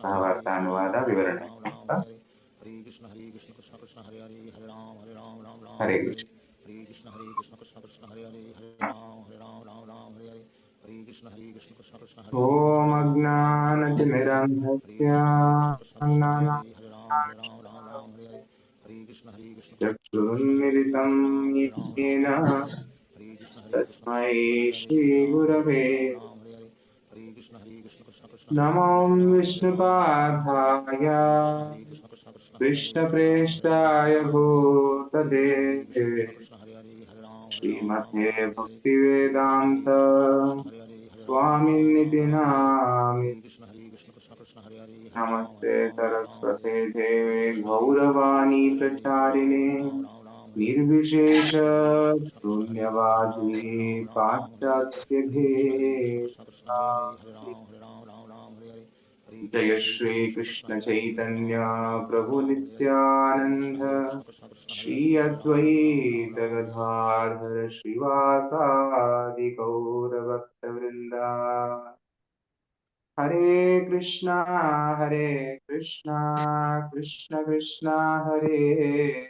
ಭಾವಾರ್ಥ ಅನುವಾದ ವಿವರಣೆ ಅಂತ ಹರೇ ಕೃಷ್ಣ ಹರೇ ಕೃಷ್ಣ ಕೃಷ್ಣ ಕೃಷ್ಣ ಹರೇ ಹರೇ ಹರೇ ರಾಮ ಹರೇ ರಾಮ ರಾಮ ರಾಮ ಹರೇ ಕೃಷ್ಣ ಹರೇ ಕೃಷ್ಣ ಹರೇ ಕೃಷ್ಣ ಕೃಷ್ಣ ಕೃಷ್ಣ ಹರೇ ಹರೇ ಹರೇ ರಾಮ ಹರೇ ರಾಮ ರಾಮ ರಾಮ ಹರೇ ಹರೇ ಹರೇ ಕೃಷ್ಣ ಹರೇ ಕೃಷ್ಣ ಕೃಷ್ಣ ಕೃಷ್ಣ ಹರೇ ಓಂ ಅಜ್ಞಾನತಿಮಿರಂಧಸ್ಯ ಜ್ಞಾನ ಹರೇ ರಾಮ ಹರೇ ರಾಮ ರಾಮ नमो विष्णुपाधाय विष्णुप्रेष्ठाय भूतदे श्रीमते भक्तिवेदान्त स्वामिनिति नामि। नमस्ते सरस्वते देवे गौरवाणी प्रचारिणे निर्विशेष शून्यवादी जय श्री कृष्ण चैतन्य प्रभु नित्यानंद श्री अद्वैत गदाधर श्रीवासादि गौरभक्त वृंदा हरे कृष्णा हरे कृष्णा, कृष्ण, कृष्णा, हरे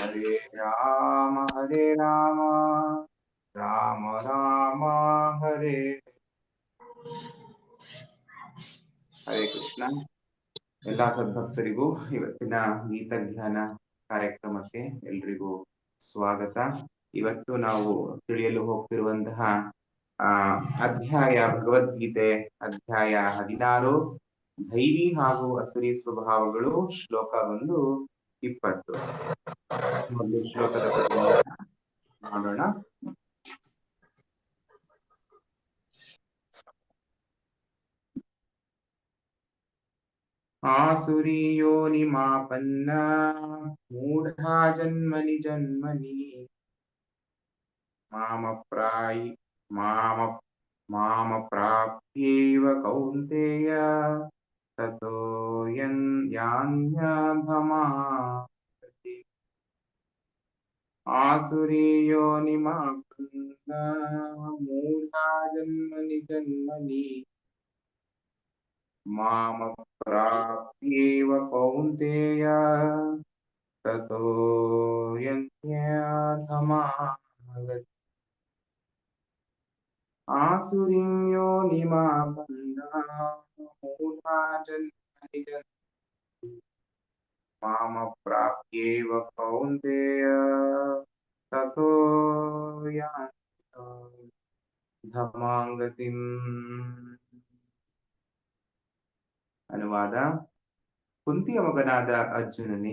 हरे राम हरे राम राम राम हरे ಹರೇ ಕೃಷ್ಣ ಎಲ್ಲಾ ಸದ್ಭಕ್ತರಿಗೂ ಇವತ್ತಿನ ಗೀತಜ್ಞಾನ ಕಾರ್ಯಕ್ರಮಕ್ಕೆ ಎಲ್ರಿಗೂ ಸ್ವಾಗತ ಇವತ್ತು ನಾವು ತಿಳಿಯಲು ಹೋಗ್ತಿರುವಂತಹ ಆ ಅಧ್ಯಾಯ ಭಗವದ್ಗೀತೆ ಅಧ್ಯಾಯ ಹದಿನಾರು ದೈವಿ ಹಾಗೂ ಅಸುರಿ ಸ್ವಭಾವಗಳು ಶ್ಲೋಕ ಒಂದು ಇಪ್ಪತ್ತು ಒಂದು ಶ್ಲೋಕದ ಮಾಡೋಣ ಆಸುರಿಯೋನಿಮಾಪನ್ನ ಮೂಢಾ ಜನ್ಮನಿ ಜನ್ಮನಿ ಮಾಮಪ್ರಾಯಿ ಮಾಮ ಮಾಮ ಪ್ರಾಪ್ಯೇವ ಕೌಂತೆಯ ततो यन् यान्यधमा आसुरीयोनिमापन्ना मूढा जन्मनि जन्मनि मामप्राप्येव यज्ञधमागति आसुरीं योनिमापन्ना मूढा जन्मनि जन्मनि मामप्राप्येव कौन्तेय ततो यान्धमाङ्गतिम् ಅನುವಾದ ಕುಂತಿಯ ಮಗನಾದ ಅರ್ಜುನನೇ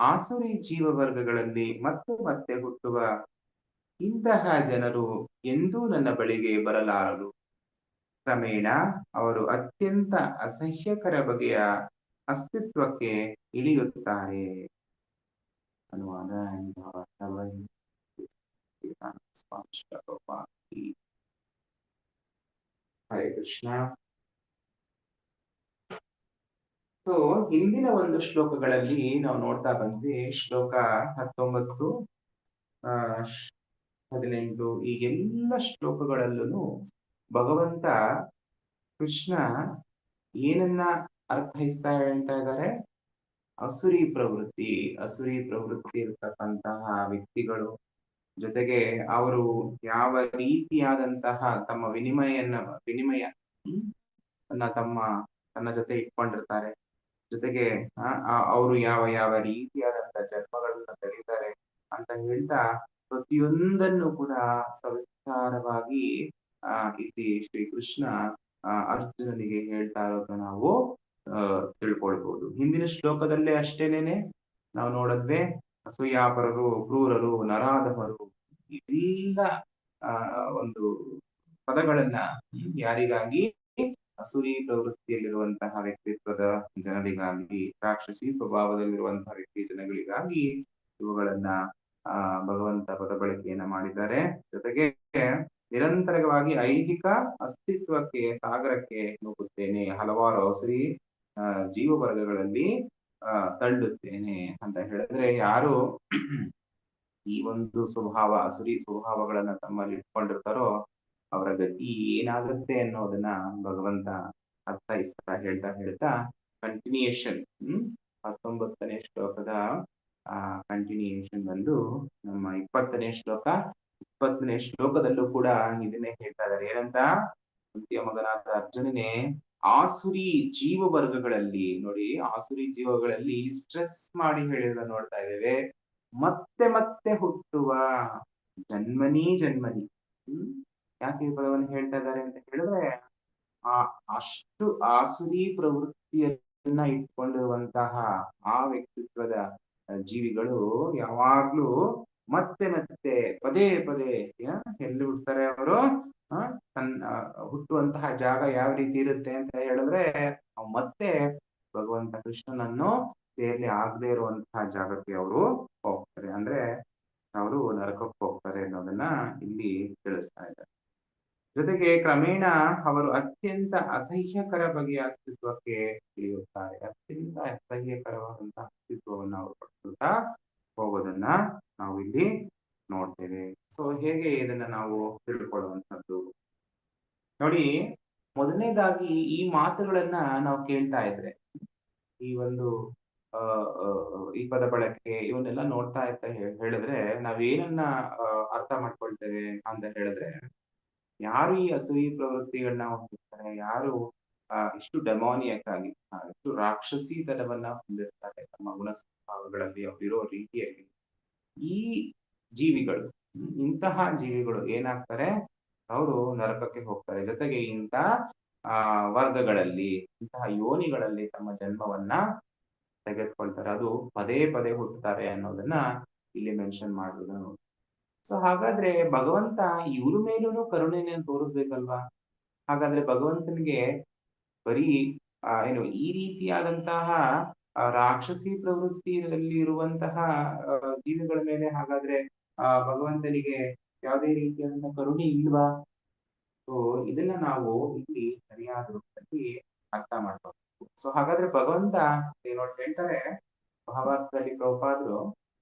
ಆಸುರಿ ಜೀವ ವರ್ಗಗಳಲ್ಲಿ ಮತ್ತೆ ಮತ್ತೆ ಹುಟ್ಟುವ ಇಂತಹ ಜನರು ಎಂದೂ ನನ್ನ ಬಳಿಗೆ ಬರಲಾರರು. ಕ್ರಮೇಣ ಅವರು ಅತ್ಯಂತ ಅಸಹ್ಯಕರ ಬಗೆಯ ಅಸ್ತಿತ್ವಕ್ಕೆ ಇಳಿಯುತ್ತಾರೆ. ಹರೇ ಕೃಷ್ಣ. ಸೊ ಹಿಂದಿನ ಒಂದು ಶ್ಲೋಕಗಳಲ್ಲಿ ನಾವು ನೋಡ್ತಾ ಬಂದ್ವಿ ಶ್ಲೋಕ ಹತ್ತೊಂಬತ್ತು, ಆ ಹದಿನೆಂಟು ಈ ಎಲ್ಲ ಶ್ಲೋಕಗಳಲ್ಲೂ ಭಗವಂತ ಕೃಷ್ಣ ಏನನ್ನ ಅರ್ಥೈಸ್ತಾ ಹೇಳ್ತಾ ಇದ್ದಾರೆ ಅಸುರಿ ಪ್ರವೃತ್ತಿ ಅಸುರಿ ಪ್ರವೃತ್ತಿ ಇರ್ತಕ್ಕಂತಹ ವ್ಯಕ್ತಿಗಳು ಜೊತೆಗೆ ಅವರು ಯಾವ ರೀತಿಯಾದಂತಹ ತಮ್ಮ ವಿನಿಮಯನ್ನ ವಿನಿಮಯ ತಮ್ಮ, ತನ್ನ ಜೊತೆ ಇಟ್ಕೊಂಡಿರ್ತಾರೆ. ಜೊತೆಗೆ ಅವರು ಯಾವ ಯಾವ ರೀತಿಯಾದಂತಹ ಜನ್ಮಗಳನ್ನ ತೆರೀತಾರೆ ಅಂತ ಹೇಳ್ತಾ ಪ್ರತಿಯೊಂದನ್ನು ಕೂಡ ಸವಿಸ್ತಾರವಾಗಿ, ಆ, ಇಲ್ಲಿ ಶ್ರೀಕೃಷ್ಣ ಅರ್ಜುನನಿಗೆ ಹೇಳ್ತಾ ಇರೋದನ್ನ ನಾವು ತಿಳ್ಕೊಳ್ಬಹುದು ಹಿಂದಿನ ಶ್ಲೋಕದಲ್ಲೇ ಅಷ್ಟೇನೇನೆ? ನಾವು ನೋಡಿದ್ವಿ, ಅಸೂಯಾಪರರು, ಕ್ರೂರರು ಇವೆಲ್ಲ ಆ, ಒಂದು ಪದಗಳನ್ನ ಯಾರಿಗಾಗಿ? ಅಸುರಿ ಪ್ರವೃತ್ತಿಯಲ್ಲಿರುವಂತಹ ವ್ಯಕ್ತಿತ್ವದ ಜನರಿಗಾಗಿ, ರಾಕ್ಷಸಿ ಸ್ವಭಾವದಲ್ಲಿರುವಂತಹ ವ್ಯಕ್ತಿ ಜನಗಳಿಗಾಗಿ ಇವುಗಳನ್ನ ಆ, ಭಗವಂತ ಪದ ಬಳಕೆಯನ್ನ ಮಾಡಿದ್ದಾರೆ. ಜೊತೆಗೆ ನಿರಂತರವಾಗಿ ಐಹಿಕ ಅಸ್ತಿತ್ವಕ್ಕೆ, ಸಾಗರಕ್ಕೆ ನುಗ್ಗುತ್ತೇನೆ ಹಲವಾರು ಅಸುರಿ ಆ ಜೀವ ವರ್ಗಗಳಲ್ಲಿ ತಳ್ಳುತ್ತೇನೆ ಅಂತ ಹೇಳಿದ್ರೆ ಯಾರು ಈ ಒಂದು ಸ್ವಭಾವ ಅಸುರಿ ಸ್ವಭಾವಗಳನ್ನ ತಮ್ಮಲ್ಲಿ ಇಟ್ಕೊಂಡಿರ್ತಾರೋ ಅವರ ಗತಿ ಏನಾಗುತ್ತೆ ಅನ್ನೋದನ್ನ ಭಗವಂತ ಅರ್ಥೈಸ್ತಾ ಹೇಳ್ತಾ ಹೇಳ್ತಾ ಕಂಟಿನ್ಯೂಯೇಷನ್ ಹ್ಮ್, ಹತ್ತೊಂಬತ್ತನೇ ಶ್ಲೋಕದ ಕಂಟಿನ್ಯೂಯೇಷನ್ ಬಂದು ನಮ್ಮ ಇಪ್ಪತ್ತನೇ ಶ್ಲೋಕ, ಇಪ್ಪತ್ತನೇ ಶ್ಲೋಕದಲ್ಲೂ ಕೂಡ ಇದನ್ನೇ ಹೇಳ್ತಾ ಇದ್ದಾರೆ. ಏನಂತ? ಕುಂತಿಯ ಮಗನಾದ ಅರ್ಜುನನೇ, ಆಸುರಿ ಜೀವ ವರ್ಗಗಳಲ್ಲಿ ನೋಡಿ, ಆಸುರಿ ಜೀವಗಳಲ್ಲಿ ಸ್ಟ್ರೆಸ್ ಮಾಡಿ ಹೇಳಿದ ನೋಡ್ತಾ ಇದ್ದೇವೆ. ಮತ್ತೆ ಮತ್ತೆ ಹುಟ್ಟುವ ಜನ್ಮನಿ ಜನ್ಮನಿ. ಯಾಕೆ ಈ ಪದವನ್ನು ಹೇಳ್ತಾ ಇದ್ದಾರೆ ಅಂತ ಹೇಳಿದ್ರೆ, ಆ, ಅಷ್ಟು ಆಸುರಿ ಪ್ರವೃತ್ತಿಯನ್ನ ಇಟ್ಕೊಂಡಿರುವಂತಹ ಆ ವ್ಯಕ್ತಿತ್ವದ ಜೀವಿಗಳು ಯಾವಾಗ್ಲೂ ಮತ್ತೆ ಮತ್ತೆ ಪದೇ ಪದೇ ಎಲ್ಲಿ ಹುಡ್ತಾರೆ ಅವರು? ತನ್ನ ಹುಟ್ಟುವಂತಹ ಜಾಗ ಯಾವ ರೀತಿ ಇರುತ್ತೆ ಅಂತ ಹೇಳಿದ್ರೆ ಮತ್ತೆ ಭಗವಂತ ಕೃಷ್ಣನನ್ನು ಸೇರ್ಲಿ ಆಗದೆ ಇರುವಂತಹ ಜಾಗಕ್ಕೆ ಅವರು ಹೋಗ್ತಾರೆ. ಅಂದ್ರೆ, ಅವರು ನರಕಕ್ಕೆ ಹೋಗ್ತಾರೆ ಅನ್ನೋದನ್ನ ಇಲ್ಲಿ ತಿಳಿಸ್ತಾ ಇದ್ದಾರೆ. ಜೊತೆಗೆ ಕ್ರಮೇಣ ಅವರು ಅತ್ಯಂತ ಅಸಹ್ಯಕರ ಬಗೆಯ ಅಸ್ತಿತ್ವಕ್ಕೆ ಇಳಿಯುತ್ತಾರೆ. ಅತ್ಯಂತ ಅಸಹ್ಯಕರವಾದಂತಹ ಅಸ್ತಿತ್ವವನ್ನು ಅವರು ಪಡ್ಕೊಳ್ತಾ ಹೋಗೋದನ್ನ ನಾವು ಇಲ್ಲಿ ನೋಡ್ತೇವೆ. ಸೊ ಹೇಗೆ ಇದನ್ನ ನಾವು ತಿಳ್ಕೊಳ್ಳುವಂಥದ್ದು? ನೋಡಿ, ಮೊದಲನೇದಾಗಿ ಈ ಮಾತುಗಳನ್ನ ನಾವು ಕೇಳ್ತಾ ಇದ್ರೆ, ಈ ಒಂದು ಈ ಪದ ಬಳಕೆ, ಇವನ್ನೆಲ್ಲ ನೋಡ್ತಾ ಇರ್ತಾ ಹೇಳಿದ್ರೆ ನಾವೇನನ್ನ ಅರ್ಥ ಮಾಡ್ಕೊಳ್ತೇವೆ ಅಂತ ಹೇಳಿದ್ರೆ ಯಾರು ಈ ಅಸೂಯಿ ಪ್ರವೃತ್ತಿಗಳನ್ನ ಹೊಂದಿರ್ತಾರೆ? ಯಾರು, ಆ, ಇಷ್ಟು ಡೆಮಾನಿಯಕ್ ಆಗಿ ಇಷ್ಟು ರಾಕ್ಷಸಿ ತನವನ್ನ ಹೊಂದಿರ್ತಾರೆ? ತಮ್ಮ ಗುಣ ಸ್ವಭಾವಗಳಲ್ಲಿ ಅವರಿರೋ ರೀತಿಯಲ್ಲಿ. ಈ ಜೀವಿಗಳು, ಇಂತಹ ಜೀವಿಗಳು ಏನಾಗ್ತಾರೆ? ಅವರು ನರಕಕ್ಕೆ ಹೋಗ್ತಾರೆ. ಜೊತೆಗೆ ಇಂತಹ ಆ, ವರ್ಗಗಳಲ್ಲಿ, ಇಂತಹ ಯೋನಿಗಳಲ್ಲಿ ತಮ್ಮ ಜನ್ಮವನ್ನ ತೆಗೆದುಕೊಳ್ತಾರೆ. ಅದು ಪದೇ ಪದೇ ಹುಟ್ಟುತ್ತಾರೆ ಅನ್ನೋದನ್ನ ಇಲ್ಲಿ ಮೆನ್ಷನ್ ಮಾಡಿದ್ರು ಸೊ ಹಾಗಾದ್ರೆ ಭಗವಂತ ಇವ್ರ ಮೇಲೂ ಕರುಣೆಯನ್ನು ತೋರಿಸ್ಬೇಕಲ್ವಾ? ಹಾಗಾದ್ರೆ ಭಗವಂತನಿಗೆ ಬರೀ ಏನು ಈ ರೀತಿಯಾದಂತಹ ರಾಕ್ಷಸಿ ಪ್ರವೃತ್ತಿಯಲ್ಲಿ ಇರುವಂತಹ ಜೀವಿಗಳ ಮೇಲೆ ಹಾಗಾದ್ರೆ, ಆ, ಭಗವಂತನಿಗೆ ಯಾವುದೇ ರೀತಿಯಾದಂತಹ ಕರುಣೆ ಇಲ್ವಾ? ಸೊ ಇದನ್ನ ನಾವು ಇಲ್ಲಿ ಸರಿಯಾದ ರೂಪದಲ್ಲಿ ಅರ್ಥ ಮಾಡ್ಕೋಬೇಕು ಸೊ ಹಾಗಾದ್ರೆ ಭಗವಂತ ಏನೋ ಹೇಳ್ತಾರೆ ಮಹಾಭಾರತದಲ್ಲಿ ಪ್ರಭುಪಾದರು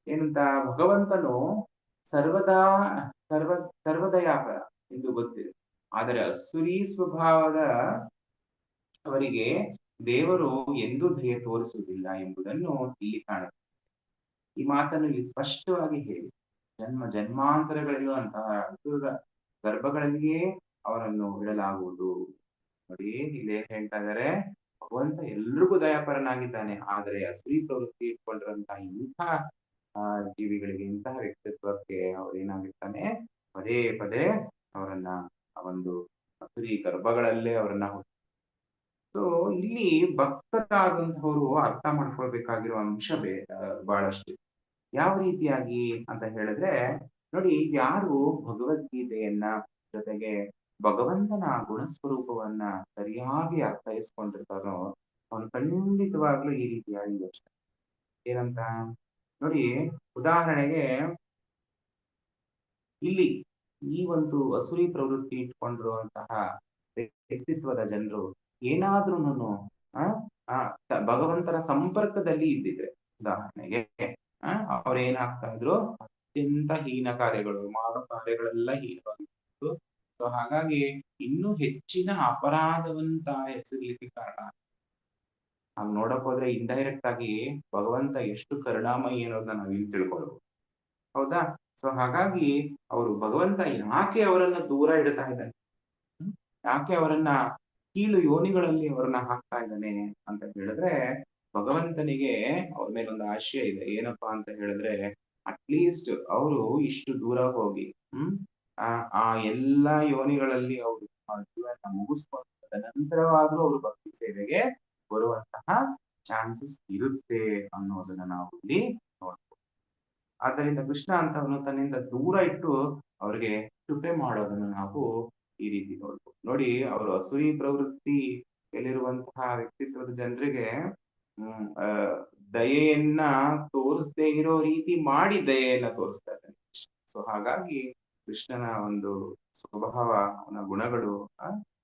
ಏನಂತ, ಭಗವಂತನು ಸರ್ವದಾ, ಸರ್ವ ಸರ್ವದಯಾಪರ ಎಂದು ಗೊತ್ತಿದೆ. ಆದರೆ ಅಸುರಿ ಸ್ವಭಾವದ ಅವರಿಗೆ ದೇವರು ಎಂದೂ ದಯ ತೋರಿಸುವುದಿಲ್ಲ ಎಂಬುದನ್ನು ಇಲ್ಲಿ ಕಾಣುತ್ತೆ. ಈ ಮಾತನ್ನು ಇಲ್ಲಿ ಸ್ಪಷ್ಟವಾಗಿ ಹೇಳಿ. ಜನ್ಮ ಜನ್ಮಾಂತರಗಳಿರುವಂತಹ ಅಸುರ ಗರ್ಭಗಳಲ್ಲಿಯೇ ಅವರನ್ನು ಇಡಲಾಗುವುದು ನೋಡಿ ಇಲ್ಲಿ ಹೇಳ್ತಾ ಇದ್ದಾರೆ, ಭಗವಂತ ಎಲ್ರಿಗೂ ದಯಾಪರನಾಗಿದ್ದಾನೆ. ಆದರೆ ಅಸುರಿ ಪ್ರವೃತ್ತಿ ಇಟ್ಕೊಂಡಿರುವಂತಹ ಇಂಥ ಆ ಜೀವಿಗಳಿಗೆ ಇಂತಹ ವ್ಯಕ್ತಿತ್ವಕ್ಕೆ ಅವ್ರು ಏನಾಗಿರ್ತಾನೆ, ಪದೇ ಪದೇ ಅವರನ್ನ ಆ ಒಂದು ಸುರಿ ಗರ್ಭಗಳಲ್ಲೇ ಅವರನ್ನ ಸೊ ಇಲ್ಲಿ ಭಕ್ತರಾದಂತಹವರು ಅರ್ಥ ಮಾಡ್ಕೊಳ್ಬೇಕಾಗಿರೋ ಅಂಶ ಬೇ ಬಹಳಷ್ಟು. ಯಾವ ರೀತಿಯಾಗಿ ಅಂತ ಹೇಳಿದ್ರೆ, ನೋಡಿ ಯಾರು ಭಗವದ್ಗೀತೆಯನ್ನ ಜೊತೆಗೆ ಭಗವಂತನ ಗುಣಸ್ವರೂಪವನ್ನ ಸರಿಯಾಗಿ ಅರ್ಥೈಸ್ಕೊಂಡಿರ್ತಾರೋ, ಅವನು ಖಂಡಿತವಾಗ್ಲೂ ಈ ರೀತಿಯಾಗಿ ಯೋಚನೆ ಏನಂತ? ನೋಡಿ, ಉದಾಹರಣೆಗೆ ಇಲ್ಲಿ ಈ ಒಂದು ಅಸುರಿ ಪ್ರವೃತ್ತಿ ಇಟ್ಕೊಂಡಿರುವಂತಹ ವ್ಯಕ್ತಿತ್ವದ ಜನರು ಏನಾದ್ರೂ ಆ ಭಗವಂತನ ಸಂಪರ್ಕದಲ್ಲಿ ಇದ್ದಿದ್ರೆ, ಉದಾಹರಣೆಗೆ ಅವ್ರೇನಾಗ್ತಾ ಇದ್ರು, ಅತ್ಯಂತ ಹೀನ ಕಾರ್ಯಗಳು ಮಾಡೋ ಕಾರ್ಯಗಳೆಲ್ಲ ಹೀನವಾಗಿತ್ತು. ಸೊ, ಹಾಗಾಗಿ ಇನ್ನೂ ಹೆಚ್ಚಿನ ಅಪರಾಧವಂತ ಹೆಸರ್ಲಿಕ್ಕೆ ಕಾರಣ ಹಾಗೆ ನೋಡಕ್ ಹೋದ್ರೆ ಇಂಡೈರೆಕ್ಟ್ ಆಗಿ ಭಗವಂತ ಎಷ್ಟು ಕರುಣಾಮಯಿ ಅನ್ನೋದನ್ನ ನಾವು ಇಲ್ಲಿ ತಿಳ್ಕೊಳ್ಬಹುದು ಹೌದಾ? ಸೊ ಹಾಗಾಗಿ ಅವರು ಭಗವಂತ ಯಾಕೆ ಅವರನ್ನ ದೂರ ಇಡ್ತಾ ಇದ್ದಾನೆ ಯಾಕೆ ಅವರನ್ನ ಕೀಳು ಯೋನಿಗಳಲ್ಲಿ ಅವರನ್ನ ಹಾಕ್ತಾ ಇದ್ದಾನೆ ಅಂತ ಹೇಳಿದ್ರೆ ಭಗವಂತನಿಗೆ ಅವ್ರ ಮೇಲೆ ಒಂದು ಆಶಯ ಇದೆ. ಏನಪ್ಪಾ ಅಂತ ಹೇಳಿದ್ರೆ ಅಟ್ಲೀಸ್ಟ್ ಅವರು ಇಷ್ಟು ದೂರ ಹೋಗಿ, ಹ್ಮ್, ಆ ಆ ಎಲ್ಲಾ ಯೋನಿಗಳಲ್ಲಿ ಅವರು ಜೀವನ ಮುಗಿಸ್ಕೊಂಡ ನಂತರವಾದ್ರೂ ಅವರು ಭಕ್ತಿ ಸೇವೆಗೆ ಬರುವಂತಹ ಚಾನ್ಸಸ್ ಇರುತ್ತೆ ಅನ್ನೋದನ್ನ ನಾವು ಇಲ್ಲಿ ನೋಡ್ಬೋದು. ಆದ್ದರಿಂದ ಕೃಷ್ಣ ಅಂತವನು ತನ್ನಿಂದ ದೂರ ಇಟ್ಟು ಅವ್ರಿಗೆ ಕೃಪೆ ಮಾಡೋದನ್ನ ನಾವು ಈ ರೀತಿ ನೋಡ್ಬೋದು. ನೋಡಿ, ಅವರು ಅಸೂಯಿ ಪ್ರವೃತ್ತಿ ಎಲ್ಲಿರುವಂತಹ ವ್ಯಕ್ತಿತ್ವದ ಜನರಿಗೆ ದಯೆಯನ್ನ ತೋರಿಸದೇ ಇರೋ ರೀತಿ ಮಾಡಿ ದಯೆಯನ್ನ ತೋರಿಸ್ತಾ ಇದ್ದಾನೆ ಸೊ ಹಾಗಾಗಿ ಕೃಷ್ಣನ ಒಂದು ಸ್ವಭಾವ, ಅವನ ಗುಣಗಳು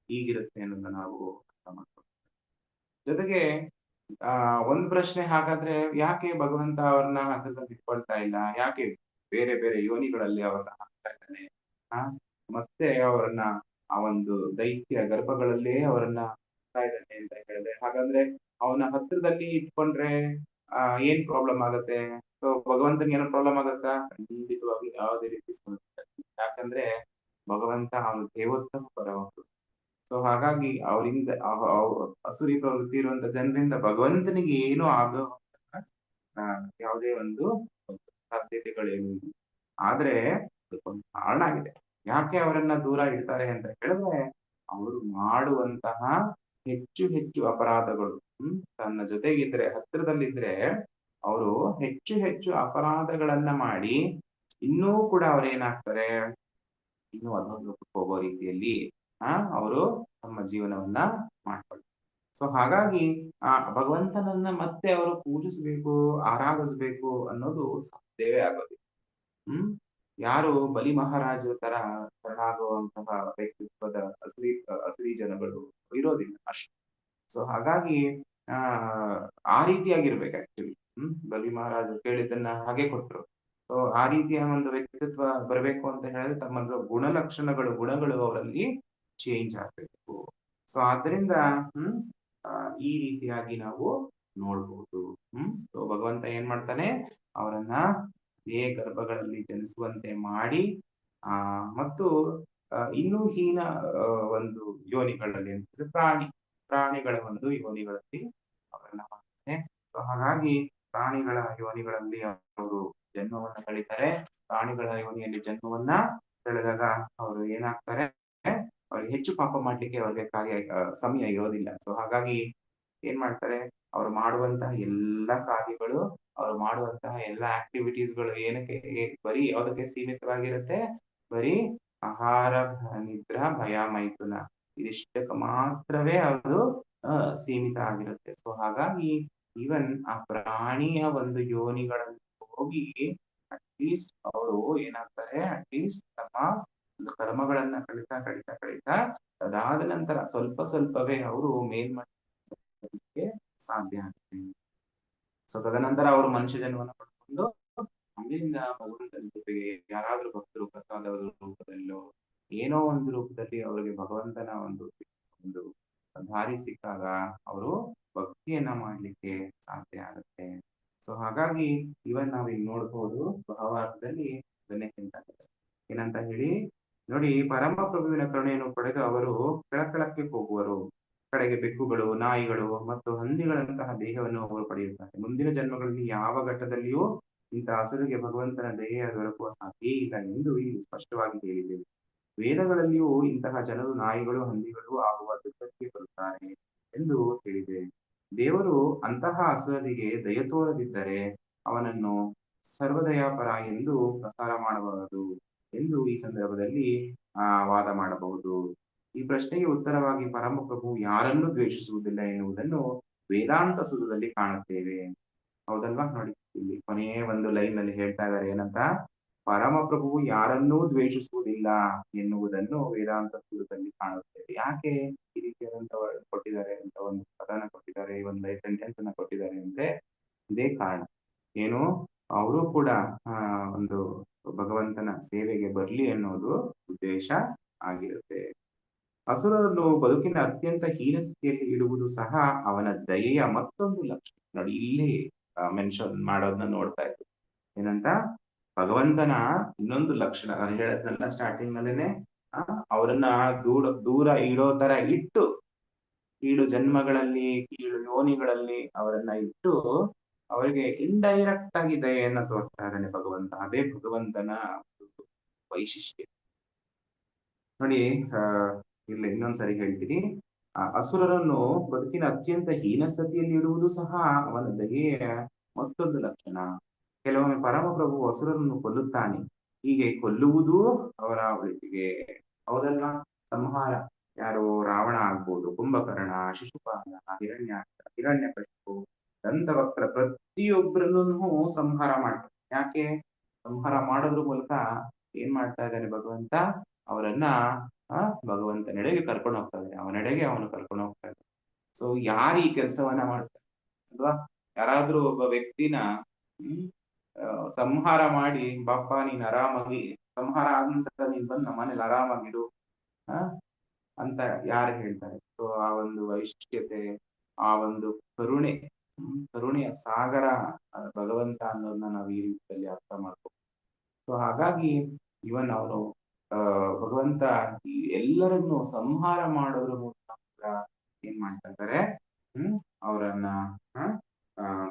ಹೀಗಿರುತ್ತೆ ಅನ್ನೋದನ್ನ ನಾವು ಅರ್ಥ ಜೊತೆಗೆ, ಆ, ಒಂದ್ ಪ್ರಶ್ನೆ ಹಾಗಾದ್ರೆ ಯಾಕೆ ಭಗವಂತ ಅವ್ರನ್ನ ಹತ್ರದಲ್ಲಿ ಇಟ್ಕೊಳ್ತಾ ಇಲ್ಲ? ಯಾಕೆ ಬೇರೆ ಬೇರೆ ಯೋನಿಗಳಲ್ಲಿ ಅವ್ರನ್ನ ಹಾಕ್ತಾ ಇದ್ದಾನೆ? ಆ, ಮತ್ತೆ ಅವರನ್ನ ಆ ಒಂದು ದೈತ್ಯ ಗರ್ಭಗಳಲ್ಲೇ ಅವರನ್ನ ಹಾಕ್ತಾ ಇದ್ದಾನೆ ಅಂತ ಹೇಳಿದ್ರೆ, ಹಾಗಾದ್ರೆ ಅವನ ಹತ್ರದಲ್ಲಿ ಇಟ್ಕೊಂಡ್ರೆ, ಆ, ಏನ್ ಪ್ರಾಬ್ಲಮ್ ಆಗತ್ತೆ? ಸೊ ಭಗವಂತನಿಗೆ ಏನೋ ಪ್ರಾಬ್ಲಮ್ ಆಗತ್ತಾ? ಖಂಡಿತವಾಗಿ ಯಾವುದೇ ರೀತಿ ಸಮಸ್ಯೆ ಯಾಕಂದ್ರೆ ಭಗವಂತ ಅವನು ದೇವೋತ್ತಮ ಪರವಸ್ತು ಸೊ ಹಾಗಾಗಿ ಅವರಿಂದ ಅವ- ಅವ- ಅಸುರಿ ಪ್ರವೃತ್ತಿ ಇರುವಂತ ಜನರಿಂದ ಭಗವಂತನಿಗೆ ಏನು ಆಗೋ ಯಾವುದೇ ಒಂದು ಸಾಧ್ಯತೆಗಳೇನು ಇಲ್ಲ ಆದ್ರೆ ಅದಕ್ಕೊಂದು ಕಾರಣ ಆಗಿದೆ. ಯಾಕೆ ಅವರನ್ನ ದೂರ ಇಡ್ತಾರೆ ಅಂತ ಹೇಳಿದ್ರೆ, ಅವರು ಮಾಡುವಂತಹ ಹೆಚ್ಚು ಹೆಚ್ಚು ಅಪರಾಧಗಳು, ಹ್ಮ್, ತನ್ನ ಜೊತೆಗಿದ್ರೆ, ಹತ್ತಿರದಲ್ಲಿದ್ರೆ ಅವರು ಹೆಚ್ಚು ಹೆಚ್ಚು ಅಪರಾಧಗಳನ್ನ ಮಾಡಿ ಇನ್ನೂ ಕೂಡ ಅವ್ರೇನಾಗ್ತಾರೆ, ಇನ್ನೂ ಅದೊಂದು ಹೋಗೋ ರೀತಿಯಲ್ಲಿ ಆ, ಅವರು ತಮ್ಮ ಜೀವನವನ್ನ ಮಾಡ್ಕೊಳ್ತಾರೆ. ಸೊ ಹಾಗಾಗಿ, ಆ, ಭಗವಂತನನ್ನ ಮತ್ತೆ ಅವರು ಪೂಜಿಸ್ಬೇಕು, ಆರಾಧಿಸ್ಬೇಕು ಅನ್ನೋದು ಸಾಧ್ಯವೇ ಆಗೋದಿಲ್ಲ. ಹ್ಮ್? ಯಾರು ಬಲಿ ಮಹಾರಾಜರ ತರ ಶರಣಾಗುವಂತಹ ವ್ಯಕ್ತಿತ್ವದ ಅಸರಿ ಅಸರಿ ಜನಗಳು ಇರೋದಿಲ್ಲ ಅಷ್ಟು. ಸೊ ಹಾಗಾಗಿ, ಆ ಆ ರೀತಿಯಾಗಿರ್ಬೇಕು ಆಕ್ಚುಲಿ ಹ್ಮ್? ಬಲಿ ಮಹಾರಾಜರು ಕೇಳಿದ್ದನ್ನ ಹಾಗೆ ಕೊಟ್ರು. ಸೊ ಆ ರೀತಿಯ ಒಂದು ವ್ಯಕ್ತಿತ್ವ ಬರಬೇಕು ಅಂತ ಹೇಳಿದ್ರೆ ತಮ್ಮ ಗುಣಲಕ್ಷಣಗಳು, ಗುಣಗಳು ಅವರಲ್ಲಿ ಚೇಂಜ್ ಆಗ್ಬೇಕು. ಸೊ ಆದ್ರಿಂದ, ಹ್ಮ್ ಈ ರೀತಿಯಾಗಿ ನಾವು ನೋಡ್ಬೋದು. ಹ್ಮ್ ಸೊ ಭಗವಂತ ಏನ್ ಮಾಡ್ತಾನೆ? ಅವರನ್ನ ಅದೇ ಗರ್ಭಗಳಲ್ಲಿ ಜನಿಸುವಂತೆ ಮಾಡಿ, ಆ, ಮತ್ತು ಇನ್ನೂ ಹೀನ ಒಂದು ಯೋನಿಗಳಲ್ಲಿ ಅಂತಂದ್ರೆ ಪ್ರಾಣಿ, ಪ್ರಾಣಿಗಳ ಒಂದು ಯೋನಿಗಳಲ್ಲಿ ಅವರನ್ನ ಮಾಡ್ತಾನೆ. ಸೊ ಹಾಗಾಗಿ ಪ್ರಾಣಿಗಳ ಯೋನಿಗಳಲ್ಲಿ ಅವರು ಜನ್ಮವನ್ನ ಕಳೀತಾರೆ. ಪ್ರಾಣಿಗಳ ಯೋನಿಯಲ್ಲಿ ಜನ್ಮವನ್ನ ಕಳೆದಾಗ ಅವರು ಏನಾಗ್ತಾರೆ? ಹೆಚ್ಚು ಪಾಪ ಮಾಡ್ಲಿಕ್ಕೆ ಅವ್ರಿಗೆ ಕಾರ್ಯ ಸಮಯ ಇರೋದಿಲ್ಲ. ಸೊ ಹಾಗಾಗಿ ಏನ್ ಮಾಡ್ತಾರೆ? ಅವ್ರು ಮಾಡುವಂತಹ ಎಲ್ಲ ಕಾರ್ಯಗಳು, ಅವ್ರು ಮಾಡುವಂತಹ ಎಲ್ಲ ಆಕ್ಟಿವಿಟೀಸ್ಗಳು ಏನಕ್ಕೆ ಬರೀ ಯಾವುದಕ್ಕೆ ಸೀಮಿತವಾಗಿರುತ್ತೆ? ಬರೀ ಆಹಾರ, ನಿದ್ರಾ, ಭಯ, ಮೈಥುನ. ಇದಿಷ್ಟಕ್ಕೆ ಮಾತ್ರವೇ ಅವರು ಸೀಮಿತ ಆಗಿರುತ್ತೆ. ಸೊ ಹಾಗಾಗಿ ಈವನ್ ಆ ಪ್ರಾಣಿಯ ಒಂದು ಯೋನಿಗಳಲ್ಲಿ ಹೋಗಿ ಅಟ್ಲೀಸ್ಟ್ ಅವರು ಏನಾಗ್ತಾರೆ? ಅಟ್ಲೀಸ್ಟ್ ತಮ್ಮ ಕರ್ಮಗಳನ್ನ ಕಳಿತಾ ಕಳಿತಾ ಕಳಿತಾ ಅದಾದ ನಂತರ ಸ್ವಲ್ಪ ಸ್ವಲ್ಪವೇ ಅವರು ಮೇಲ್ಮಟ್ಟಕ್ಕೆ ಸಾಧ್ಯ ಆಗುತ್ತೆ ಸೊ ತದನಂತರ ಅವರು ಮನುಷ್ಯ ಜನ್ಮವನ್ನು ಪಡ್ಕೊಂಡು ಅಲ್ಲಿಂದ ಭಗವಂತನ ಜೊತೆಗೆ ಯಾರಾದ್ರೂ ಭಕ್ತರು, ಪ್ರಸಾದದ ರೂಪದಲ್ಲೋ ಏನೋ ಒಂದು ರೂಪದಲ್ಲಿ ಅವರಿಗೆ ಭಗವಂತನ ಒಂದು ಒಂದು ದಾರಿ ಸಿಕ್ಕಾಗ ಅವರು ಭಕ್ತಿಯನ್ನ ಮಾಡ್ಲಿಕ್ಕೆ ಸಾಧ್ಯ ಆಗುತ್ತೆ. ಸೊ ಹಾಗಾಗಿ ಇವನ್ ನಾವೀಗ ನೋಡ್ಬೋದು ಭಾವಾರ್ಥದಲ್ಲಿ ಏನಂತ ಹೇಳಿ? ನೋಡಿ ಪರಮ ಪ್ರಭುವಿನ ಕರುಣೆಯನ್ನು ಪಡೆದು ಅವರು ಕೆಳಕಳಕ್ಕೆ ಹೋಗುವರು. ಕಡೆಗೆ ಬೆಕ್ಕುಗಳು, ನಾಯಿಗಳು ಮತ್ತು ಹಂದಿಗಳಂತಹ ದೇಹವನ್ನು ಅವರು ಪಡೆಯುತ್ತಾರೆ. ಮುಂದಿನ ಜನ್ಮಗಳಲ್ಲಿ ಯಾವ ಘಟ್ಟದಲ್ಲಿಯೂ ಇಂತಹ ಹಸುರಿಗೆ ಭಗವಂತನ ದೇಹ ದೊರಕುವ ಸಾಧ್ಯ ಇಲ್ಲ ಎಂದು ಇಲ್ಲಿ ಸ್ಪಷ್ಟವಾಗಿ ಹೇಳಿದೆ. ವೇದಗಳಲ್ಲಿಯೂ ಇಂತಹ ಜನರು ನಾಯಿಗಳು, ಹಂದಿಗಳು ಆಗುವ ದುಃಖಕ್ಕೆ ಬರುತ್ತಾರೆ ಎಂದು ಹೇಳಿದೆ. ದೇವರು ಅಂತಹ ಅಸುರರಿಗೆ ದಯ ತೋರದಿದ್ದರೆ ಅವನನ್ನು ಸರ್ವದಯಾಪರ ಎಂದು ಪ್ರಸಾರ ಮಾಡಬಾರದು ಎಂದು ಈ ಸಂದರ್ಭದಲ್ಲಿ, ಆ, ವಾದ ಮಾಡಬಹುದು. ಈ ಪ್ರಶ್ನೆಗೆ ಉತ್ತರವಾಗಿ ಪರಮಪ್ರಭು ಯಾರನ್ನು ದ್ವೇಷಿಸುವುದಿಲ್ಲ ಎನ್ನುವುದನ್ನು ವೇದಾಂತ ಸುಧದಲ್ಲಿ ಕಾಣುತ್ತೇವೆ. ಹೌದಲ್ವಾ? ನೋಡಿ, ಇಲ್ಲಿ ಕೊನೆಯ ಒಂದು ಲೈನ್ನಲ್ಲಿ ಹೇಳ್ತಾ ಇದ್ದಾರೆ. ಏನಂತ? ಪರಮಪ್ರಭು ಯಾರನ್ನೂ ದ್ವೇಷಿಸುವುದಿಲ್ಲ ಎನ್ನುವುದನ್ನು ವೇದಾಂತ ಸುಧದಲ್ಲಿ ಕಾಣುತ್ತೇವೆ. ಯಾಕೆ ಈ ರೀತಿಯಾದಂತ ಕೊಟ್ಟಿದ್ದಾರೆ ಅಂತ ಒಂದು ಪದನ ಕೊಟ್ಟಿದ್ದಾರೆ ಒಂದು ಸೆಂಟೆನ್ಸ್ ಅನ್ನ ಕೊಟ್ಟಿದ್ದಾರೆ ಅಂದ್ರೆ ಇದೇ ಕಾರಣ. ಏನು? ಅವರು ಕೂಡ ಒಂದು ಭಗವಂತನ ಸೇವೆಗೆ ಬರ್ಲಿ ಅನ್ನೋದು ಉದ್ದೇಶ ಆಗಿರುತ್ತೆ. ಹಸುರನ್ನು ಬದುಕಿನ ಅತ್ಯಂತ ಹೀನ ಸ್ಥಿತಿಯಲ್ಲಿ ಇಡುವುದು ಸಹ ಅವನ ದಯೆಯ ಮತ್ತೊಂದು ಲಕ್ಷಣ. ನೋಡಿ, ಇಲ್ಲಿ ಮೆನ್ಷನ್ ಮಾಡೋದನ್ನ ನೋಡ್ತಾ ಇದ್ವಿ ಏನಂತ? ಭಗವಂತನ ಇನ್ನೊಂದು ಲಕ್ಷಣ. ನಾನು ಹೇಳದ್ನಲ್ಲ ಸ್ಟಾರ್ಟಿಂಗ್ ನಲ್ಲೇನೆ ಅವರನ್ನ ದೂರ ದೂರ ಇಡೋ ತರ ಇಟ್ಟು, ಕೀಳು ಜನ್ಮಗಳಲ್ಲಿ, ಕೀಳು ಯೋನಿಗಳಲ್ಲಿ ಅವರನ್ನ ಇಟ್ಟು ಅವರಿಗೆ ಇಂಡೈರೆಕ್ಟ್ ಆಗಿ ದಯೆಯನ್ನ ತೋರ್ತಾ ಇದ್ದಾನೆ ಭಗವಂತ. ಅದೇ ಭಗವಂತನ ವೈಶಿಷ್ಟ್ಯ. ನೋಡಿ ಇಲ್ಲಿ ಇನ್ನೊಂದ್ಸರಿ ಹೇಳ್ತೀನಿ. ಅಸುರರನ್ನು ಬದುಕಿನ ಅತ್ಯಂತ ಹೀನ ಸ್ಥಿತಿಯಲ್ಲಿ ಇಡುವುದು ಸಹ ಅವನ ದಯೆಯ ಮತ್ತೊಂದು ಲಕ್ಷಣ. ಕೆಲವೊಮ್ಮೆ ಪರಮಪ್ರಭು ಅಸುರರನ್ನು ಕೊಲ್ಲುತ್ತಾನೆ. ಹೀಗೆ ಕೊಲ್ಲುವುದು ಅವರ ಒಳಿತಿಗೆ ಹೌದಲ್ಲ? ಸಂಹಾರ. ಯಾರು ರಾವಣ ಆಗ್ಬೋದು, ಕುಂಭಕರ್ಣ, ಶಿಶುಪಾಲ, ಹಿರಣ್ಯ ಹಿರಣ್ಯಕಶಿಪು ದಂತವಕ್ರ ಪ್ರತಿಯೊಬ್ಬರನ್ನು ಸಂಹಾರ ಮಾಡ್ತಾರೆ. ಯಾಕೆ? ಸಂಹಾರ ಮಾಡೋದ್ರ ಮೂಲಕ ಏನ್ ಮಾಡ್ತಾ ಇದ್ದಾನೆ ಭಗವಂತ? ಅವರನ್ನ, ಆ, ಭಗವಂತನೆಡೆಗೆ ಕರ್ಕೊಂಡು ಹೋಗ್ತಾ ಇದ್ದಾನೆ ಅವನೆಡೆಗೆ ಅವನು ಕರ್ಕೊಂಡು ಹೋಗ್ತಾ ಇದ್ದಾನೆ ಸೊ ಯಾರು ಈ ಕೆಲಸವನ್ನ ಮಾಡ್ತಾರೆ ಅಲ್ವಾ? ಯಾರಾದ್ರೂ ಒಬ್ಬ ವ್ಯಕ್ತಿನ ಸಂಹಾರ ಮಾಡಿ ಬಾಪ ನೀನ್ ಆರಾಮಾಗಿ, ಸಂಹಾರ ಆದ ನಂತರ ನೀನ್ ಬಂದ್ ನಮ್ಮನೇಲಿ ಮನೇಲಿ ಆ, ಅಂತ ಯಾರು ಹೇಳ್ತಾರೆ? ಸೊ ಆ ಒಂದು ವೈಶಿಷ್ಟ್ಯತೆ, ಆ ಒಂದು ಕರುಣೆ ಕರುಣೆಯ ಸಾಗರ ಭಗವಂತ ಅನ್ನೋದನ್ನ ನಾವು ಈ ರೀತಿಯಲ್ಲಿ ಅರ್ಥ ಮಾಡ್ಕೋ ಸೊ ಹಾಗಾಗಿ ಇವನ್ ಅವನು ಭಗವಂತ ಎಲ್ಲರನ್ನು ಸಂಹಾರ ಮಾಡೋದ್ರ ಮೂಲಕ ಏನ್ ಮಾಡ್ತಾರೆ ಹ್ಮ್, ಅವರನ್ನ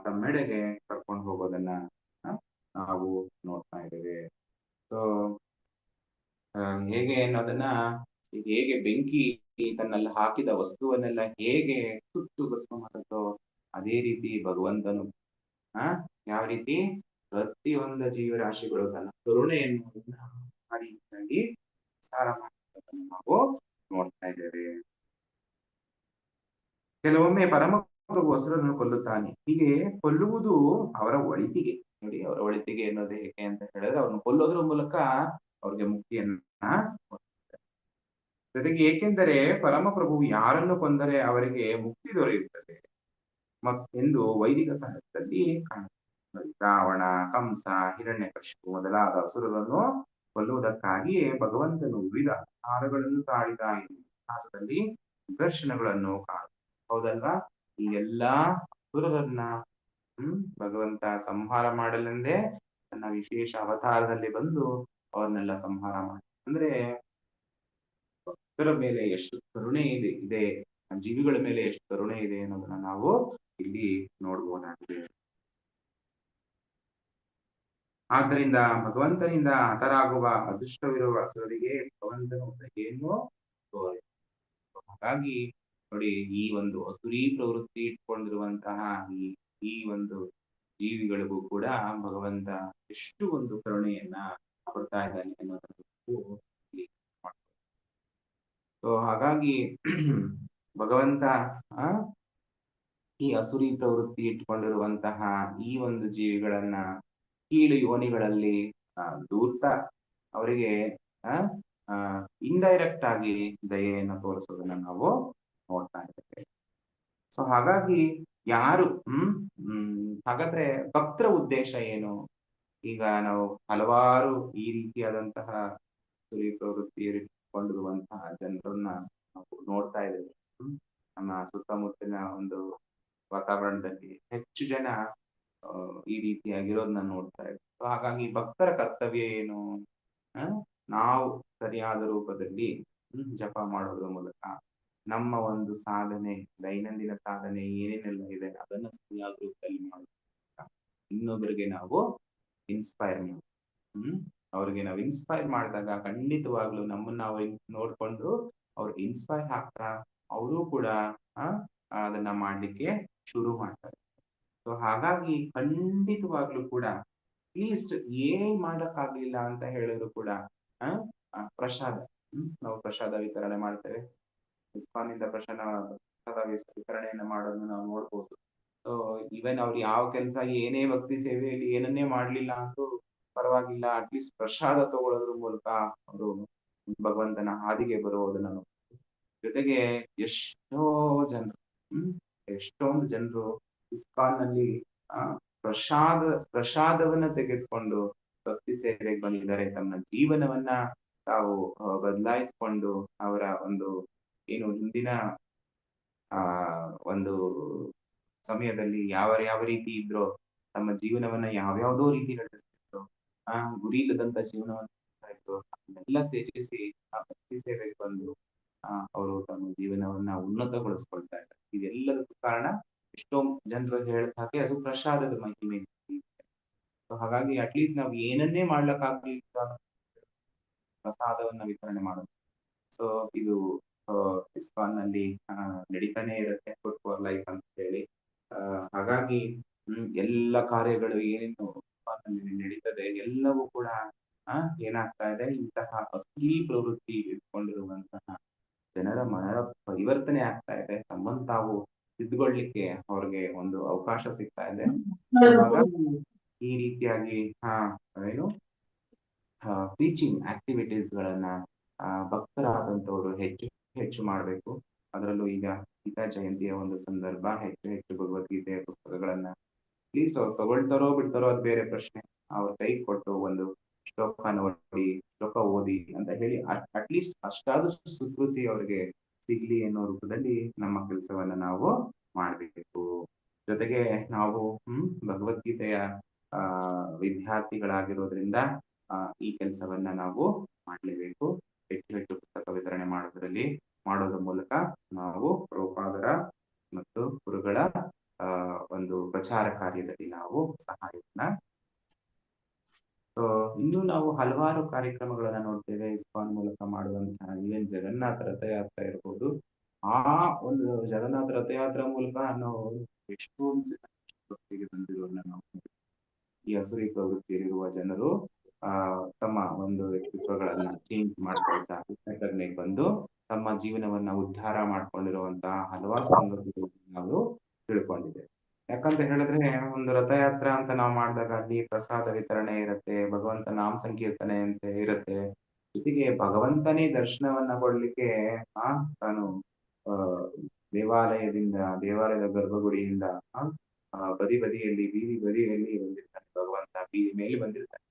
ತಮ್ಮೆಡೆಗೆ ಕರ್ಕೊಂಡು ಹೋಗೋದನ್ನ ನಾವು ನೋಡ್ತಾ ಇದ್ದೇವೆ. ಸೊ ಹೇಗೆ ಅನ್ನೋದನ್ನ ಹೇಗೆ ಬೆಂಕಿ ತನ್ನಲ್ಲಿ ಹಾಕಿದ ವಸ್ತುವನ್ನೆಲ್ಲ ಹೇಗೆ ಸುಟ್ಟು ಭಸ್ಮ ಮಾಡುತ್ತೋ ಅದೇ ರೀತಿ ಭಗವಂತನು, ಆ, ಯಾವ ರೀತಿ ಪ್ರತಿಯೊಂದ ಜೀವರಾಶಿಗಳು ತನ್ನ ಕರುಣೆ ಎನ್ನುವುದನ್ನ ಆ ರೀತಿಯಾಗಿ ಸಾರ ನಾವು ನೋಡ್ತಾ ಇದ್ದೇವೆ. ಕೆಲವೊಮ್ಮೆ ಪರಮ ಪ್ರಭು ಹೊಸರನ್ನು ಕೊಲ್ಲುತ್ತಾನೆ. ಹೀಗೆ ಕೊಲ್ಲುವುದು ಅವರ ಒಳಿತಿಗೆ. ನೋಡಿ, ಅವರ ಒಳಿತಿಗೆ ಅನ್ನೋದು ಹೇಗೆ ಅಂತ ಹೇಳಿದ್ರೆ ಅವ್ರನ್ನ ಕೊಲ್ಲೋದ್ರ ಮೂಲಕ ಅವ್ರಿಗೆ ಮುಕ್ತಿಯನ್ನ. ಜೊತೆಗೆ ಏಕೆಂದರೆ ಪರಮಪ್ರಭು ಯಾರನ್ನು ಕೊಂದರೆ ಅವರಿಗೆ ಮುಕ್ತಿ ದೊರೆಯುತ್ತದೆ. ಮತ್ ಎಂದು ವೈದಿಕ ಸಾಹಿತ್ಯದಲ್ಲಿ ರಾವಣ ಕಂಸ, ಹಿರಣ್ಯಕಶಿಪು ಮೊದಲಾದ ಅಸುರರನ್ನು ಕೊಲ್ಲುವುದಕ್ಕಾಗಿಯೇ ಭಗವಂತನು ವಿವಿಧ ಅವತಾರಗಳನ್ನು ತಾಳಿದ ಇತಿಹಾಸದಲ್ಲಿ ನಿದರ್ಶನಗಳನ್ನು ಕಾಣ ಹೌದಲ್ವ? ಈ ಎಲ್ಲಾ ಅಸುರರನ್ನ, ಹ್ಮ್, ಭಗವಂತ ಸಂಹಾರ ಮಾಡಲೆಂದೇ ತನ್ನ ವಿಶೇಷ ಅವತಾರದಲ್ಲಿ ಬಂದು ಅವ್ರನ್ನೆಲ್ಲ ಸಂಹಾರ ಮಾಡಿ. ಅಂದ್ರೆ ಭಕ್ತರ ಮೇಲೆ ಎಷ್ಟು ಕರುಣೆ ಇದೆ ಇದೆ, ಜೀವಿಗಳ ಮೇಲೆ ಎಷ್ಟು ಕರುಣೆ ಇದೆ ಅನ್ನೋದನ್ನ ನಾವು ಇಲ್ಲಿ ನೋಡ್ಬೋದಾಗಿದೆ ಆದ್ದರಿಂದ ಭಗವಂತನಿಂದ ಹತರಾಗುವ ಅದೃಷ್ಟವಿರುವ ಅಸುರರಿಗೆ ಭಗವಂತನು ತೋರೆ ಹಾಗಾಗಿ ನೋಡಿ, ಈ ಒಂದು ಅಸುರಿ ಪ್ರವೃತ್ತಿ ಇಟ್ಕೊಂಡಿರುವಂತಹ ಈ ಈ ಒಂದು ಜೀವಿಗಳಿಗೂ ಕೂಡ ಭಗವಂತ ಎಷ್ಟು ಒಂದು ಕರುಣೆಯನ್ನ ಕೊಡ್ತಾ ಇದ್ದಾನೆ ಅನ್ನೋದನ್ನು. ಸೊ ಹಾಗಾಗಿ ಭಗವಂತ, ಆ ಈ ಅಸುರಿ ಪ್ರವೃತ್ತಿ ಇಟ್ಕೊಂಡಿರುವಂತಹ ಈ ಒಂದು ಜೀವಿಗಳನ್ನ ಕೀಳು ಯೋನಿಗಳಲ್ಲಿ ದೂರ್ತ ಅವರಿಗೆ ಇಂಡೈರೆಕ್ಟ್ ಆಗಿ ದಯೆಯನ್ನು ತೋರಿಸೋದನ್ನ ನಾವು ನೋಡ್ತಾ ಇದ್ದೇವೆ. ಸೊ ಹಾಗಾಗಿ ಯಾರು, ಹ್ಮ್ ಹಾಗಾದ್ರೆ ಭಕ್ತರ ಉದ್ದೇಶ ಏನು? ಈಗ ನಾವು ಹಲವಾರು ಈ ರೀತಿಯಾದಂತಹ ಸುರಿ ಪ್ರವೃತ್ತಿ ಇಟ್ಕೊಂಡಿರುವಂತಹ ಜನರನ್ನ ನಾವು ನೋಡ್ತಾ ಇದ್ದೇವೆ. ನಮ್ಮ ಸುತ್ತಮುತ್ತಲಿನ ಒಂದು ವಾತಾವರಣದಲ್ಲಿ ಹೆಚ್ಚು ಜನ ಈ ರೀತಿಯಾಗಿರೋದನ್ನ ನೋಡ್ತಾ ಇದ್ದೆ ಸೊ ಹಾಗಾಗಿ ಭಕ್ತರ ಕರ್ತವ್ಯ ಏನು? ನಾವು ಸರಿಯಾದ ರೂಪದಲ್ಲಿ ಜಪ ಮಾಡೋದ್ರ ಮೂಲಕ ನಮ್ಮ ಒಂದು ಸಾಧನೆ, ದೈನಂದಿನ ಸಾಧನೆ ಏನೇನೆಲ್ಲ ಇದೆ, ಅದನ್ನ ಸರಿಯಾದ ರೂಪದಲ್ಲಿ ಮಾಡೋದ್ರ ಇನ್ನೊಬ್ಬರಿಗೆ ನಾವು ಇನ್ಸ್ಪೈರ್ ಮಾಡಿ, ಹ್ಮ್, ಅವ್ರಿಗೆ ನಾವು ಇನ್ಸ್ಪೈರ್ ಮಾಡಿದಾಗ ಖಂಡಿತವಾಗ್ಲೂ ನಮ್ಮನ್ನ ನಾವು ನೋಡ್ಕೊಂಡು ಅವ್ರು ಇನ್ಸ್ಪೈರ್ ಆಗ್ತಾ, ಅವರು ಕೂಡ, ಆ ಅದನ್ನ ಮಾಡ್ಲಿಕ್ಕೆ ಶುರು ಮಾಡ್ತಾರೆ. ಸೊ ಹಾಗಾಗಿ ಖಂಡಿತವಾಗ್ಲೂ ಕೂಡ ಅಟ್ಲೀಸ್ಟ್ ಏನ್ ಮಾಡಕ್ಕಾಗ್ಲಿಲ್ಲ ಅಂತ ಹೇಳಿದ್ರು ಕೂಡ, ಆ ಪ್ರಸಾದ ನಾವು ಪ್ರಸಾದ ವಿತರಣೆ ಮಾಡ್ತೇವೆ. ಇಸ್ಕಾನ್ ಇಂದ ಪ್ರಸಾದ ವಿತರಣೆಯನ್ನ ಮಾಡೋದನ್ನ ನಾವು ನೋಡ್ಬೋದು. ಸೊ ಈವನ್ ಅವ್ರು ಯಾವ ಕೆಲಸ ಏನೇ ಭಕ್ತಿ ಸೇವೆಯಲ್ಲಿ ಏನನ್ನೇ ಮಾಡ್ಲಿಲ್ಲ ಅಂತೂ ಪರವಾಗಿಲ್ಲ ಅಟ್ಲೀಸ್ಟ್ ಪ್ರಸಾದ ತಗೊಳ್ಳೋದ್ರ ಮೂಲಕ ಅವರು ಭಗವಂತನ ಹಾದಿಗೆ ಬರುವುದನ್ನ. ಜೊತೆಗೆ ಎಷ್ಟೋ ಜನರು ಎಷ್ಟೊಂದು ಜನರು ಇಸ್ಕಾನ್ ಆ, ಪ್ರಸಾದ, ಪ್ರಸಾದವನ್ನ ತೆಗೆದುಕೊಂಡು ಭಕ್ತಿ ಸೇವೆಗೆ ಬಂದಿದ್ದಾರೆ. ತಮ್ಮ ಜೀವನವನ್ನ ತಾವು ಬದಲಾಯಿಸ್ಕೊಂಡು ಅವರ ಒಂದು, ಏನು, ಹಿಂದಿನ, ಆ, ಒಂದು ಸಮಯದಲ್ಲಿ ಯಾವ ಯಾವ ರೀತಿ ಇದ್ರೋ, ತಮ್ಮ ಜೀವನವನ್ನ ಯಾವ್ಯಾವ್ದೋ ರೀತಿ ನಡೆಸ್ತಿದ್ರು, ಆ ಗುರಿ ಇಲ್ಲದಂತ ಜೀವನವನ್ನ ಎಲ್ಲ ತ್ಯಜಿಸಿ ಆ ಭಕ್ತಿ ಸೇವೆಗೆ ಬಂದು ಅವರು ತಮ್ಮ ಜೀವನವನ್ನ ಉನ್ನತಗೊಳಿಸ್ಕೊಳ್ತಾ ಇದ್ದಾರೆ. ಇದೆಲ್ಲದಕ್ಕೂ ಕಾರಣ ಎಷ್ಟೋ ಜನರು ಹೇಳಿದ ಹಾಗೆ ಅದು ಪ್ರಸಾದದ ಮಹಿಮೆ. ಸೊ ಹಾಗಾಗಿ ಅಟ್ಲೀಸ್ಟ್ ನಾವು ಏನನ್ನೇ ಮಾಡ್ಲಕ್ಕಾಗ್ಲಿಲ್ಲ ಪ್ರಸಾದವನ್ನ ವಿತರಣೆ ಮಾಡೋದು. ಸೊ ಇದು ಇಸ್ಕಾನ್ನಲ್ಲಿ ನಡೀತಾನೆ ಇರುತ್ತೆ ಫುಡ್ ಫಾರ್ ಲೈಫ್ ಅಂತ ಹೇಳಿ. ಹಾಗಾಗಿ ಎಲ್ಲ ಕಾರ್ಯಗಳು ಏನೇನು ನಡೀತದೆ, ಎಲ್ಲವೂ ಕೂಡ ಏನಾಗ್ತಾ ಇದೆ, ಇಂತಹ ಅಶ್ಲೀಲ ಪ್ರವೃತ್ತಿ ಇಟ್ಕೊಂಡಿರುವಂತಹ ಜನರ ಮನರ ಪರಿವರ್ತನೆ ಆಗ್ತಾ ಇದೆ. ತಮ್ಮನ್ ತಾವು ತಿದ್ದುಕೊಳ್ಳಿಕ್ಕೆ ಅವ್ರಿಗೆ ಒಂದು ಅವಕಾಶ ಸಿಗ್ತಾ ಇದೆ. ಈ ರೀತಿಯಾಗಿ ಹಾ ಏನು ಟೀಚಿಂಗ್ ಆಕ್ಟಿವಿಟೀಸ್ ಗಳನ್ನ ಭಕ್ತರಾದಂತವರು ಹೆಚ್ಚು ಹೆಚ್ಚು ಮಾಡಬೇಕು. ಅದರಲ್ಲೂ ಈಗ ಗೀತಾ ಜಯಂತಿಯ ಒಂದು ಸಂದರ್ಭ ಹೆಚ್ಚು ಹೆಚ್ಚು ಭಗವದ್ಗೀತೆಯ ಪುಸ್ತಕಗಳನ್ನ ಪ್ಲೀಸ್ ಅವ್ರು ತಗೊಳ್ತಾರೋ ಬಿಡ್ತಾರೋ ಅದು ಬೇರೆ ಪ್ರಶ್ನೆ. ಅವ್ರ ಕೈ ಕೊಟ್ಟು ಒಂದು ಶ್ಲೋಕ ನೋಡಿ, ಶ್ಲೋಕ ಓದಿ ಅಂತ ಹೇಳಿ ಅಟ್ಲೀಸ್ಟ್ ಅಷ್ಟಾದಷ್ಟು ಸುಕೃತಿ ಅವ್ರಿಗೆ ಸಿಗ್ಲಿ ಅನ್ನೋ ರೂಪದಲ್ಲಿ ನಮ್ಮ ಕೆಲಸವನ್ನ ನಾವು ಮಾಡಬೇಕು. ಜೊತೆಗೆ ನಾವು, ಹ್ಮ್, ಭಗವದ್ಗೀತೆಯ, ಆ, ವಿದ್ಯಾರ್ಥಿಗಳಾಗಿರೋದ್ರಿಂದ ಈ ಕೆಲಸವನ್ನ ನಾವು ಮಾಡಲೇಬೇಕು. ಹೆಚ್ಚು ಹೆಚ್ಚು ಪುಸ್ತಕ ವಿತರಣೆ ಮಾಡೋದ್ರಲ್ಲಿ, ಮಾಡೋದ್ರ ಮೂಲಕ ನಾವು ಪ್ರಭುಪಾದರ ಮತ್ತು ಗುರುಗಳ ಒಂದು ಪ್ರಚಾರ ಕಾರ್ಯದಲ್ಲಿ ನಾವು ಸಹಾಯವನ್ನ ಸೊ ಇನ್ನು ನಾವು ಹಲವಾರು ಕಾರ್ಯಕ್ರಮಗಳನ್ನ ನೋಡ್ತೇವೆ, ಇಸ್ಕಾನ್ ಮೂಲಕ ಮಾಡುವಂತಹ ಏನ್ ಜಗನ್ನಾಥ ರಥಯಾತ್ರ ಇರ್ಬೋದು ಆ ಒಂದು ಜಗನ್ನಾಥ ರಥಯಾತ್ರ ಮೂಲಕ ನಾವು ಎಷ್ಟೊಂದು ಜನ ಬಂದಿರೋದನ್ನ ನಾವು. ಈ ಹಸುರಿ ಪ್ರವೃತ್ತಿಯಲ್ಲಿರುವ ಜನರು, ಆ, ತಮ್ಮ ಒಂದು ವ್ಯಕ್ತಿತ್ವಗಳನ್ನ ಚೇಂಜ್ ಮಾಡ್ಕೊಳ್ತಾ ಬಂದು ತಮ್ಮ ಜೀವನವನ್ನ ಉದ್ಧಾರ ಮಾಡ್ಕೊಂಡಿರುವಂತಹ ಹಲವಾರು ಸಂದರ್ಭಗಳನ್ನು ನಾವು ತಿಳ್ಕೊಂಡಿದ್ದೇವೆ ಯಾಕಂತ ಹೇಳಿದ್ರೆ ಒಂದು ರಥಯಾತ್ರೆ ಅಂತ ನಾವು ಮಾಡಿದಾಗ ಅಲ್ಲಿ ಪ್ರಸಾದ ವಿತರಣೆ ಇರುತ್ತೆ, ಭಗವಂತ ನಾಮ ಸಂಕೀರ್ತನೆ ಅಂತ ಇರುತ್ತೆ. ಜೊತೆಗೆ ಭಗವಂತನೇ ದರ್ಶನವನ್ನ ಕೊಡ್ಲಿಕ್ಕೆ ಆ ತಾನು ದೇವಾಲಯದಿಂದ, ದೇವಾಲಯದ ಗರ್ಭಗುಡಿಯಿಂದ ಬದಿ ಬದಿಯಲ್ಲಿ, ಬೀದಿ ಬದಿಯಲ್ಲಿ ಬಂದಿರ್ತಾನೆ ಭಗವಂತ, ಬೀದಿ ಮೇಲೆ ಬಂದಿರ್ತಾನೆ.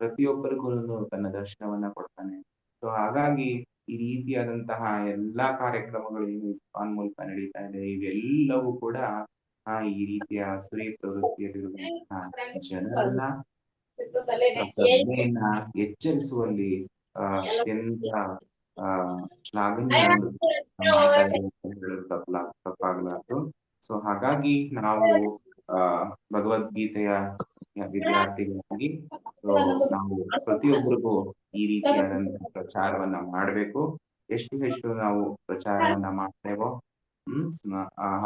ಪ್ರತಿಯೊಬ್ಬರಿಗೂ ತನ್ನ ದರ್ಶನವನ್ನ ಕೊಡ್ತಾನೆ. ಸೊ ಹಾಗಾಗಿ ಈ ರೀತಿಯಾದಂತಹ ಎಲ್ಲಾ ಕಾರ್ಯಕ್ರಮಗಳು ಏನು ಇಸ್ಕಾನ್ ಮೂಲಕ ನಡೀತಾ ಇದೆ. ಇವೆಲ್ಲವೂ ಕೂಡ ಆ ಈ ರೀತಿಯ ಸುರಿ ಪ್ರವೃತ್ತಿಯಲ್ಲಿರುವಂತಹ ಜನರನ್ನ ಪ್ರಜ್ಞೆಯನ್ನ ಎಚ್ಚರಿಸುವಲ್ಲಿ ಅತ್ಯಂತ ಶ್ಲಾಘನೀಯ ತಪ್ಪಲ ತಪ್ಪಾಗಲಾರದು. ಸೊ ಹಾಗಾಗಿ ನಾವು ಆ ಭಗವದ್ಗೀತೆಯ ವಿದ್ಯಾರ್ಥಿಗಳಾಗಿ ಸೊ ನಾವು ಪ್ರತಿಯೊಬ್ಬರಿಗೂ ಈ ರೀತಿಯಾದಂತಹ ಪ್ರಚಾರವನ್ನ ಮಾಡಬೇಕು. ಎಷ್ಟು ಹೆಚ್ಚು ನಾವು ಪ್ರಚಾರವನ್ನ ಮಾಡ್ತೇವೋ ಹ್ಮ್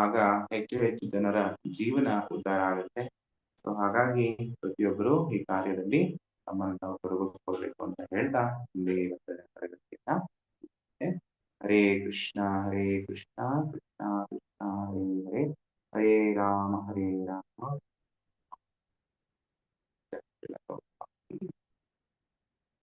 ಆಗ ಹೆಚ್ಚು ಹೆಚ್ಚು ಜನರ ಜೀವನ ಉದ್ಧಾರ ಆಗುತ್ತೆ. ಸೊ ಹಾಗಾಗಿ ಪ್ರತಿಯೊಬ್ಬರು ಈ ಕಾರ್ಯದಲ್ಲಿ ತಮ್ಮನ್ನು ನಾವು ತೊಡಗಿಸ್ಕೊಳ್ಬೇಕು ಅಂತ ಹೇಳ್ತಾ ಇಲ್ಲಿ ಇವತ್ತಿನ ತರಗತಿಯನ್ನ ಹರೇ ಕೃಷ್ಣ ಹರೇ ಕೃಷ್ಣ ಕೃಷ್ಣ ಕೃಷ್ಣ, ಹರೇ ಹರೇ ಹರೇ ರಾಮ ಹರೇ ರಾಮ.